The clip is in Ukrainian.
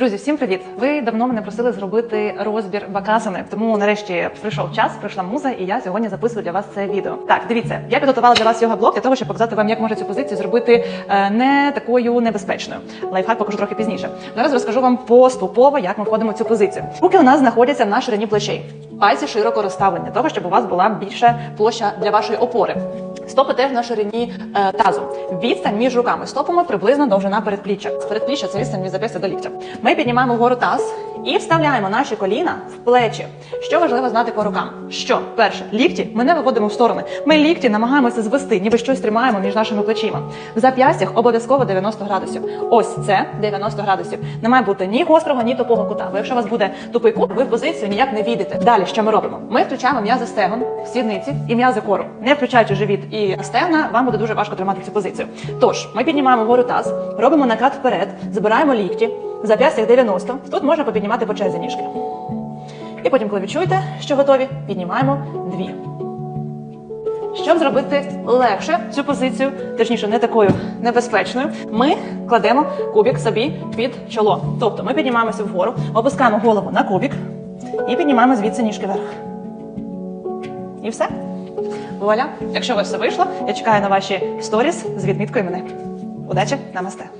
Друзі, всім привіт! Ви давно мене просили зробити розбір бакасини, тому нарешті прийшов час, прийшла муза, і я сьогодні записую для вас це відео. Так, дивіться, я підготувала для вас його блог для того, щоб показати вам, як можна цю позицію зробити е, не такою небезпечною. Лайфхак покажу трохи пізніше. Зараз розкажу вам поступово, як ми входимо в цю позицію. Руки у нас знаходяться на ширині плечей. Пальці широко розставлені, для того, щоб у вас була більша площа для вашої опори. Стопи теж на ширині е, тазу. Відстань між руками стопами приблизно довжина передпліччя. Передпліччя це відстань від зап'ястя до ліктя. Ми піднімаємо вгору таз і вставляємо наші коліна в плечі. Що важливо знати по рукам? Що перше, лікті ми не виводимо в сторони. Ми лікті намагаємося звести, ніби щось тримаємо між нашими плечима. В зап'ястях обов'язково 90 градусів. Ось це 90 градусів. Не має бути ні гострого, ні тупого кута. Бо якщо у вас буде тупий кут, ви в позицію ніяк не війдете. Далі що ми робимо? Ми включаємо м'язи стегон, сідниці і м'язи кору. Не включаючи живіт і стегна, вам буде дуже важко тримати цю позицію. Тож ми піднімаємо вгору таз, робимо накат вперед, забираємо лікті, в зап'ястях 90. Тут можна попіднімати по черзі ніжки. І потім, коли відчуєте, що готові, піднімаємо дві. Щоб зробити легше цю позицію, точніше, не такою небезпечною, ми кладемо кубик собі під чоло. Тобто ми піднімаємося вгору, опускаємо голову на кубик і піднімаємо звідси ніжки вверх. І все. Вуаля. Якщо у вас все вийшло, я чекаю на ваші сторіс з відміткою мене. Удачі, намасте!